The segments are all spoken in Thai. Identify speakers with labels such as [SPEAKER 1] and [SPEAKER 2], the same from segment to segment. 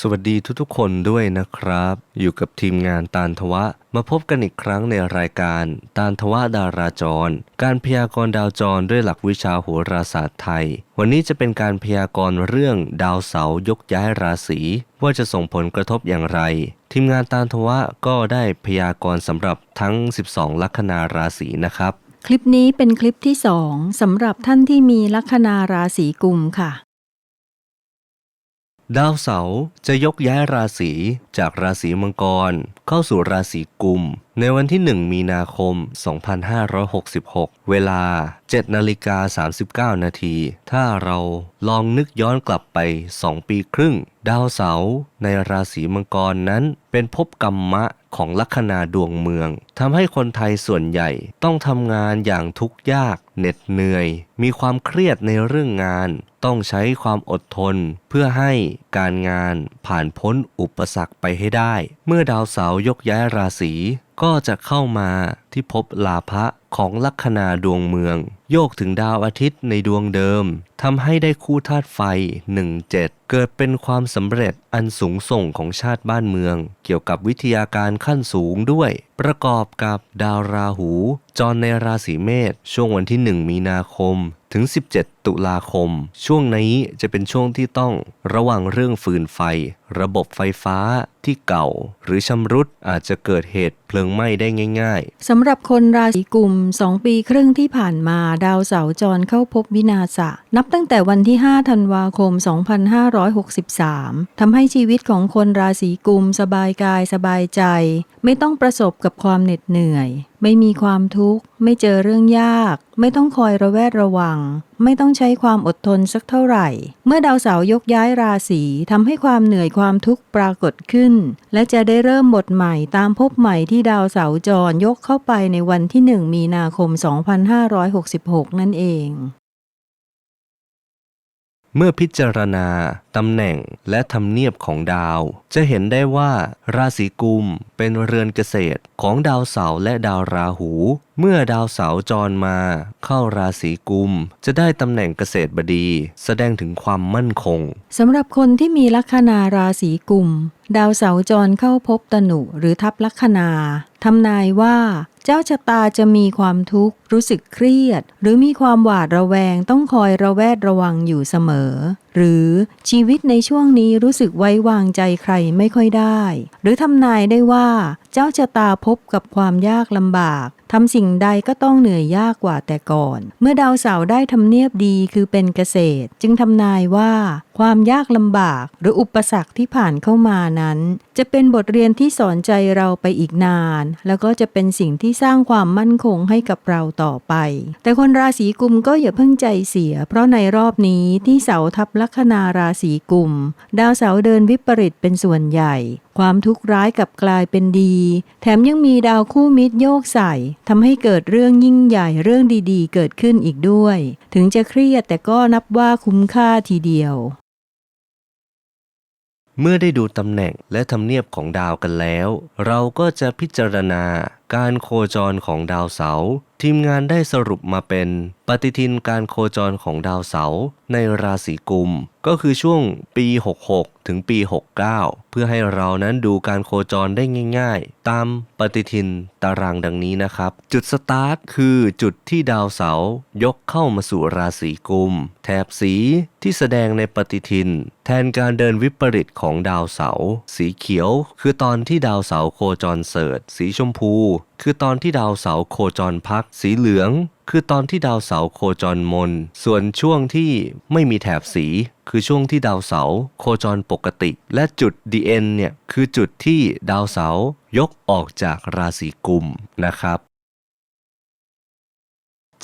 [SPEAKER 1] สวัสดีทุกๆคนด้วยนะครับ อยู่กับทีมงานตาลทวะ มาพบกันอีกครั้งในรายการตาลทวะดาราจร การพยากรณ์ดาวจรด้วยหลักวิชาโหราศาสตร์ไทย วันนี้จะเป็นการพยากรณ์เรื่องดาวเสาร์ยกย้ายราศีว่าจะส่งผลกระทบอย่างไร ทีมงานตาลทวะก็ได้พยากรณ์สำหรับทั้ง 12 ลัคนาราศีนะครับ
[SPEAKER 2] คลิปนี้เป็นคลิปที่สองสำหรับท่านที่มีลัคนาราศีกุมค่ะ
[SPEAKER 1] ดาวเสาร์จะยกย้ายราศีจากราศีมังกร เข้าสู่ราศีกุม ในวันที่ 1 มีนาคม 2566 เวลา 7 นาฬิกา 39 นาที ถ้าเราลองนึกย้อนกลับไป 2 ปีครึ่ง ดาวเสาร์ในราศีมังกรนั้นเป็นภพกรรมะ ของลัคนาดวงเมืองทำให้คนไทยส่วนใหญ่ต้องทำงานอย่างทุกข์ยากเหน็ดเหนื่อย มีความเครียดในเรื่องงาน ต้องใช้ความอดทน เพื่อให้การงานผ่านพ้นอุปสรรคไปให้ได้ เมื่อดาวเสาร์ยกย้ายราศีก็จะเข้ามาที่ภพลาภะ ของลัคนาดวงเมือง โยกถึงดาวอาทิตย์ในดวงเดิมทำให้ได้คู่ธาตุไฟ 17 เกิดเป็นความสำเร็จอันสูงส่งของชาติบ้านเมือง เกี่ยวกับวิทยาการขั้นสูงด้วย ประกอบกับดาวราหู จรในราศีเมษช่วงวันที่ 1 มีนาคมถึง 17 ตุลาคม ช่วงนี้จะเป็นช่วงที่ต้องระวังเรื่องฟืนไฟ ระบบไฟฟ้าที่เก่า หรือชำรุดอาจจะเกิดเหตุเพลิงไหม้ได้ง่าย ๆ
[SPEAKER 2] สำหรับคนราศีกุมสองปีครึ่งที่ผ่านมาดาวเสาร์จรเข้าพบวินาศะนับตั้งแต่วันที่ 5 ธันวาคม 2563 ทำให้ชีวิตของคนราศีกุมสบายกายสบายใจ ไม่ต้องประสบกับความเหน็ดเหนื่อย ไม่มีความทุกข์ ไม่เจอเรื่องยาก ไม่ต้องคอยระแวดระวังไม่ต้องใช้ความอดทนสักเท่าไหร่ เมื่อดาวเสาร์ยกย้ายราศีทำให้ความเหนื่อยความทุกข์ปรากฏขึ้น และจะได้เริ่มบทใหม่ตามภพใหม่ที่ดาวเสาร์จรยกเข้าไปในวันที่ 1 มีนาคม 2566 นั่นเอง
[SPEAKER 1] เมื่อพิจารณาตำแหน่งและทำเนียบของดาว จะเห็นได้ว่า ราศีกุมเป็นเรือนเกษตรของดาวเสาร์และดาวราหูเมื่อดาวเสาร์จรมา เข้าราศีกุม จะได้ตำแหน่งเกษตรบดี แสดงถึงความมั่นคง
[SPEAKER 2] สำหรับคนที่มีลัคนาราศีกุม ดาวเสาร์จรเข้าพบตนุหรือทับลัคนาทำนายว่า เจ้าชะตาจะมีความทุกข์ รู้สึกเครียด หรือมีความหวาดระแวงต้องคอยระแวดระวังอยู่เสมอ หรือชีวิตในช่วงนี้รู้สึกไว้วางใจใครไม่ค่อยได้ หรือทำนายได้ว่า เจ้าชะตาพบกับความยากลำบากทำสิ่งใดก็ต้องเหนื่อยยากกว่าแต่ก่อน เมื่อดาวเสาร์ได้ทำเนียบดีคือเป็นเกษตร จึงทำนายว่าความยากลำบากหรืออุปสรรคที่ผ่านเข้ามานั้น จะเป็นบทเรียนที่สอนใจเราไปอีกนาน แล้วก็จะเป็นสิ่งที่สร้างความมั่นคงให้กับเราต่อไป แต่คนราศีกุมก็อย่าเพิ่งใจเสีย เพราะในรอบนี้ที่เสาทับลัคนาราศีกุม ดาวเสาเดินวิปริตเป็นส่วนใหญ่ ความทุกข์ร้ายกลับกลายเป็นดี แถมยังมีดาวคู่มิตรโยกใส่ทำให้เกิดเรื่องยิ่งใหญ่เรื่องดีๆ เกิดขึ้นอีกด้วย ถึงจะเครียดแต่ก็นับว่าคุ้มค่าทีเดียว
[SPEAKER 1] เมื่อได้ดูตำแหน่งและทำเนียบของดาวกันแล้ว เราก็จะพิจารณาการโคจรของดาวเสาร์ทีมงานได้สรุปมาเป็น ปฏิทินการโคจรของดาวเสาร์ในราศีกุม ก็คือช่วงปี 66 ถึงปี 69 เพื่อให้เรานั้นดูการโคจรได้ง่าย ๆ ตามปฏิทินตารางดังนี้นะครับ จุดสตาร์ทคือจุดที่ดาวเสาร์ยกเข้ามาสู่ราศีกุม แถบสีที่แสดงในปฏิทิน แทนการเดินวิปริตของดาวเสาร์สีเขียว คือตอนที่ดาวเสาร์โคจรเสดสีชมพูคือตอนที่ดาวเสาร์โคจรพักสีเหลือง คือตอนที่ดาวเสาร์โคจรมน ส่วนช่วงที่ไม่มีแถบสี คือช่วงที่ดาวเสาร์โคจรปกติ และจุด DN เนี่ยคือจุดที่ดาวเสาร์ยกออกจากราศีกุมนะครับ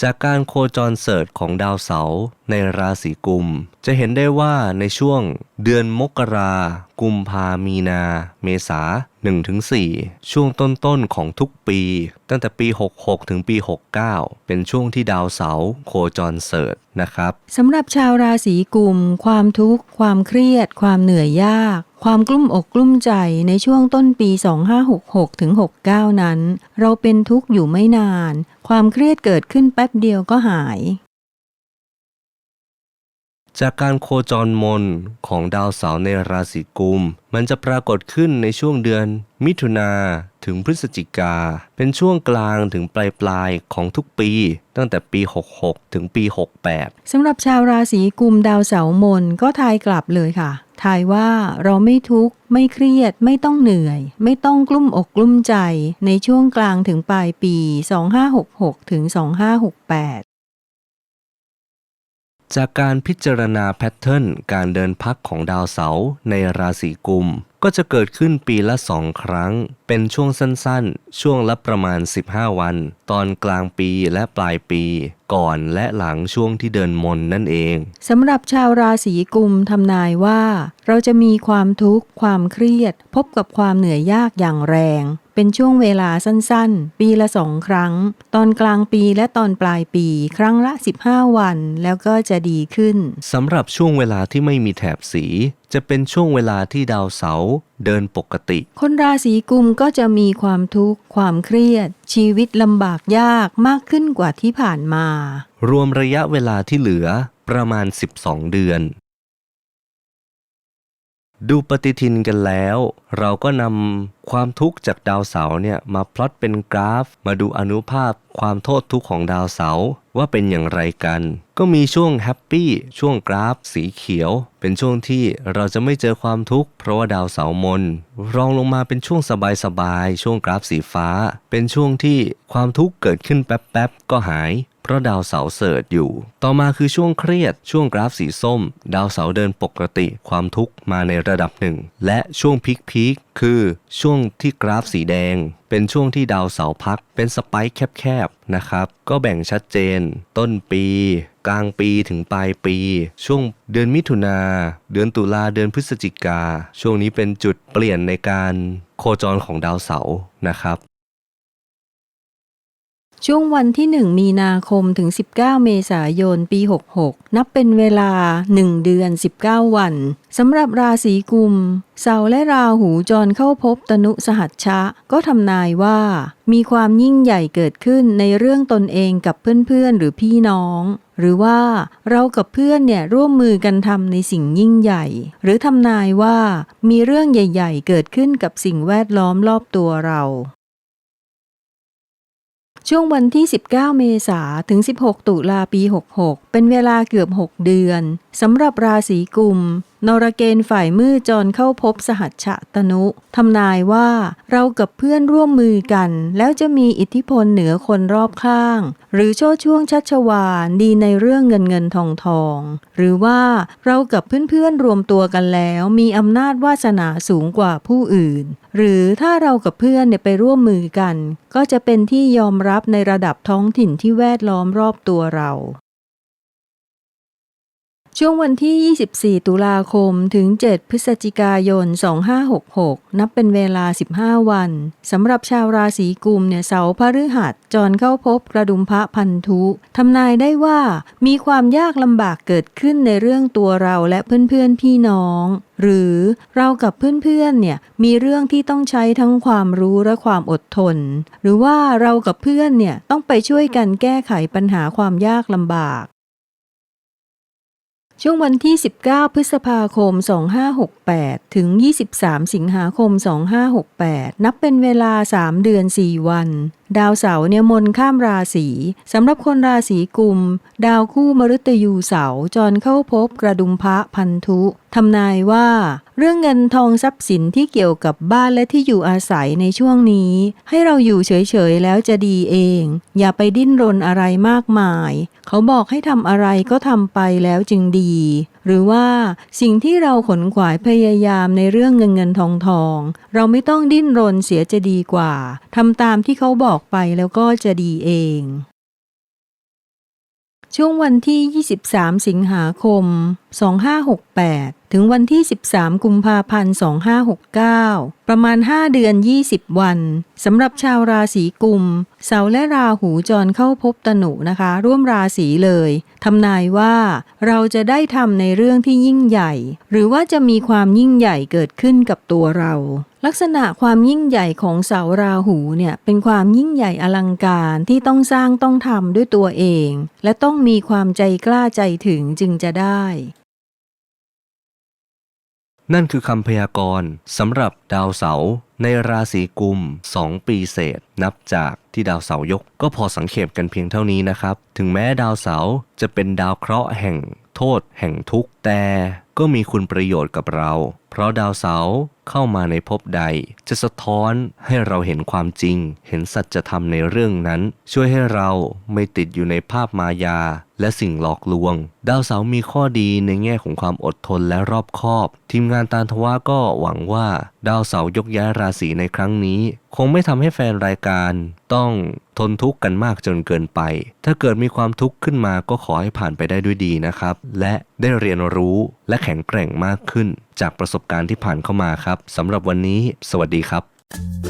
[SPEAKER 1] จากการโคจรเสิร์ชของดาวเสาร์ในราศีกุม จะเห็นได้ว่าในช่วงเดือนมกรากุมภามีนา เมษา 1-4 ช่วงต้นๆของทุกปี ตั้งแต่ปี 66 ถึงปี 69 เป็นช่วงที่ดาวเสาร์โคจรเสิร์ชนะครับ
[SPEAKER 2] สำหรับชาวราศีกุม ความทุกข์ ความเครียด ความเหนื่อยยาก ความกลุ้มอกกลุ้มใจในช่วงต้นปี 2566 ถึง 69 นั้น เราเป็นทุกข์อยู่ไม่นาน ความเครียดเกิดขึ้นแป๊บเดียวก็หาย
[SPEAKER 1] จากการโคจรมนของดาวเสาร์ในราศีกุม มันจะปรากฏขึ้นในช่วงเดือน มิถุนาถึงพฤศจิกา เป็นช่วงกลางถึงปลายปลายของทุกปี ตั้งแต่ปี 66 ถึงปี 68
[SPEAKER 2] สำหรับชาวราศีกุมดาวเสาร์มนก็ทายกลับเลยค่ะ ทายว่าเราไม่ทุกข์ ไม่เครียด ไม่ต้องเหนื่อย ไม่ต้องกลุ้มอกกลุ้มใจ ในช่วงกลางถึงปลายปี 2566 ถึง 2568
[SPEAKER 1] จากการพิจารณาแพทเทิร์นการเดินพักของดาวเสาร์ในราศีกุม ก็จะเกิดขึ้นปีละสองครั้ง เป็นช่วงสั้นๆ ช่วงละประมาณ 15 วัน ตอนกลางปีและปลายปี ก่อนและหลังช่วงที่เดินมนนั่นเอง
[SPEAKER 2] สำหรับชาวราศีกุมทำนายว่า เราจะมีความทุกข์ ความเครียด พบกับความเหนื่อยยากอย่างแรง เป็นช่วงเวลาสั้นๆ ปีละสองครั้ง ตอนกลางปีและตอนปลายปี ครั้งละ 15 วัน แล้วก็จะดีขึ้น
[SPEAKER 1] สำหรับช่วงเวลาที่ไม่มีแถบสี จะเป็นช่วงเวลาที่ดาวเสาร์เดินปกติ
[SPEAKER 2] คนราศีกุมก็จะมีความทุกข์ ความเครียด ชีวิตลำบากยากมากขึ้นกว่าที่ผ่านมา
[SPEAKER 1] รวมระยะเวลาที่เหลือประมาณ 12 เดือน ดูปฏิทินกันแล้ว เราก็นำความทุกข์จากดาวเสาร์เนี่ยมาพลอตเป็นกราฟ มาดูอนุภาพความโทษทุกข์ของดาวเสาร์ว่าเป็นอย่างไรกัน ก็มีช่วงแฮปปี้ช่วงกราฟสีเขียว เป็นช่วงที่เราจะไม่เจอความทุกข์เพราะว่าดาวเสาร์มน รองลงมาเป็นช่วงสบายๆช่วงกราฟสีฟ้า เป็นช่วงที่ความทุกข์เกิดขึ้นแป๊บๆก็หาย เพราะดาวเสาร์เสิร์ชอยู่ ต่อมาคือช่วงเครียด ช่วงกราฟสีส้ม ดาวเสาร์เดินปกติ ความทุกข์มาในระดับหนึ่ง และช่วงพีคพีคคือช่วงที่กราฟสีแดง เป็นช่วงที่ดาวเสาร์พัก เป็นสไปค์แคบๆนะครับ ก็แบ่งชัดเจน ต้นปี กลางปีถึงปลายปี ช่วงเดือนมิถุนาเดือนตุลาเดือนพฤศจิกา ช่วงนี้เป็นจุดเปลี่ยนในการโคจรของดาวเสาร์นะครับ
[SPEAKER 2] ช่วงวันที่ 1 มีนาคมถึง 19 เมษายน ปี 66 นับเป็นเวลา 1 เดือน 19 วันสำหรับราศีกุม เสาร์และราหูจรเข้าพบตนุสหัชชะ ก็ทำนายว่า มีความยิ่งใหญ่เกิดขึ้นในเรื่องตนเองกับเพื่อนๆ หรือพี่น้อง หรือว่าเรากับเพื่อนเนี่ยร่วมมือกันทำในสิ่งยิ่งใหญ่ หรือทำนายว่ามีเรื่องใหญ่ ๆ เกิดขึ้นกับสิ่งแวดล้อมรอบตัวเรา ช่วงวันที่ 19 เมษาถึง 16 ตุลาปี 66 เป็นเวลาเกือบ 6 เดือนสำหรับราศีกุม นรเกณฑ์ฝ่ายมืดจรเข้าพบสหัชชะตนุทำนายว่าเรากับเพื่อนร่วมมือกัน แล้วจะมีอิทธิพลเหนือคนรอบข้าง หรือโชดช่วงชัชวานดีในเรื่องเงินเงินทองทอง หรือว่าเรากับเพื่อนๆรวมตัวกันแล้ว มีอำนาจวาสนาสูงกว่าผู้อื่น หรือถ้าเรากับเพื่อนเนี่ยไปร่วมมือกัน ก็จะเป็นที่ยอมรับในระดับท้องถิ่นที่แวดล้อมรอบตัวเรา ช่วงวันที่ 24 ตุลาคม ถึง 7 พฤศจิกายน 2566 นับเป็นเวลา 15 วัน สำหรับชาวราศีกุมเนี่ยเสาร์พฤหัสจรเข้าพบกระดุมพระพันธุทำนายได้ว่า มีความยากลำบากเกิดขึ้นในเรื่องตัวเราและเพื่อนๆ พี่น้อง หรือเรากับเพื่อนๆ เนี่ยมีเรื่องที่ต้องใช้ทั้งความรู้และความอดทน หรือว่าเรากับเพื่อนเนี่ยต้องไปช่วยกันแก้ไขปัญหาความยากลำบาก ช่วงวันที่ 19 พฤษภาคม 2568 ถึง 23 สิงหาคม 2568 นับเป็นเวลา 3 เดือน 4 วัน ดาวเสาร์เนี่ยมนข้ามราศีสำหรับคนราศีกุม ดาวคู่มฤตยูเสาร์จรเข้าพบกระดุมพระพันธุทำนายว่า เรื่องเงินทองทรัพย์สินที่เกี่ยวกับบ้านและที่อยู่อาศัยในช่วงนี้ ให้เราอยู่เฉยๆแล้วจะดีเอง อย่าไปดิ้นรนอะไรมากมาย เขาบอกให้ทำอะไรก็ทำไปแล้วจึงดี หรือว่าสิ่งที่เราขนขวายพยายามในเรื่องเงินเงินทองทอง เราไม่ต้องดิ้นรนเสียจะดีกว่าทำตามที่เขาบอกไปแล้วก็จะดีเอง ช่วงวันที่ 23 สิงหาคม2568 ถึงวันที่ 13 กุมภาพันธ์ 2569 ประมาณ 5 เดือน 20 วันสำหรับชาวราศีกุม เสาและราหูจรเข้าพบตนุนะคะ ร่วมราศีเลยทำนายว่าเราจะได้ทำในเรื่องที่ยิ่งใหญ่ หรือว่าจะมีความยิ่งใหญ่เกิดขึ้นกับตัวเรา ลักษณะความยิ่งใหญ่ของเสาราหูเนี่ยเป็นความยิ่งใหญ่อลังการที่ต้องสร้างต้องทำด้วยตัวเอง และต้องมีความใจกล้าใจถึงจึงจะได้
[SPEAKER 1] นั่นคือคำพยากรณ์สำหรับดาวเสาร์ในราศีกุม 2 ปีเศษ นับจากที่ดาวเสาร์ยก ก็พอสังเขปกันเพียงเท่านี้นะครับ ถึงแม้ดาวเสาร์จะเป็นดาวเคราะห์แห่งโทษแห่งทุกข์แต่ก็มีคุณประโยชน์กับเรา เพราะดาวเสาร์เข้ามาในภพใด จะสะท้อนให้เราเห็นความจริง เห็นสัจธรรมในเรื่องนั้น ช่วยให้เราไม่ติดอยู่ในภาพมายา และสิ่งหลอกลวง ดาวเสาร์มีข้อดีในแง่ของความอดทนและรอบคอบ ทีมงานตานทว่าก็หวังว่า ดาวเสาร์ยกย้ายราศีในครั้งนี้ คงไม่ทำให้แฟนรายการ ต้องทนทุกข์กันมากจนเกินไป ถ้าเกิดมีความทุกข์ขึ้นมาก็ขอให้ผ่านไปได้ด้วยดีนะครับ และได้เรียนรู้และแข็งแกร่งมากขึ้น จากประสบการณ์ที่ผ่านเข้ามาครับสำหรับวันนี้ สวัสดีครับ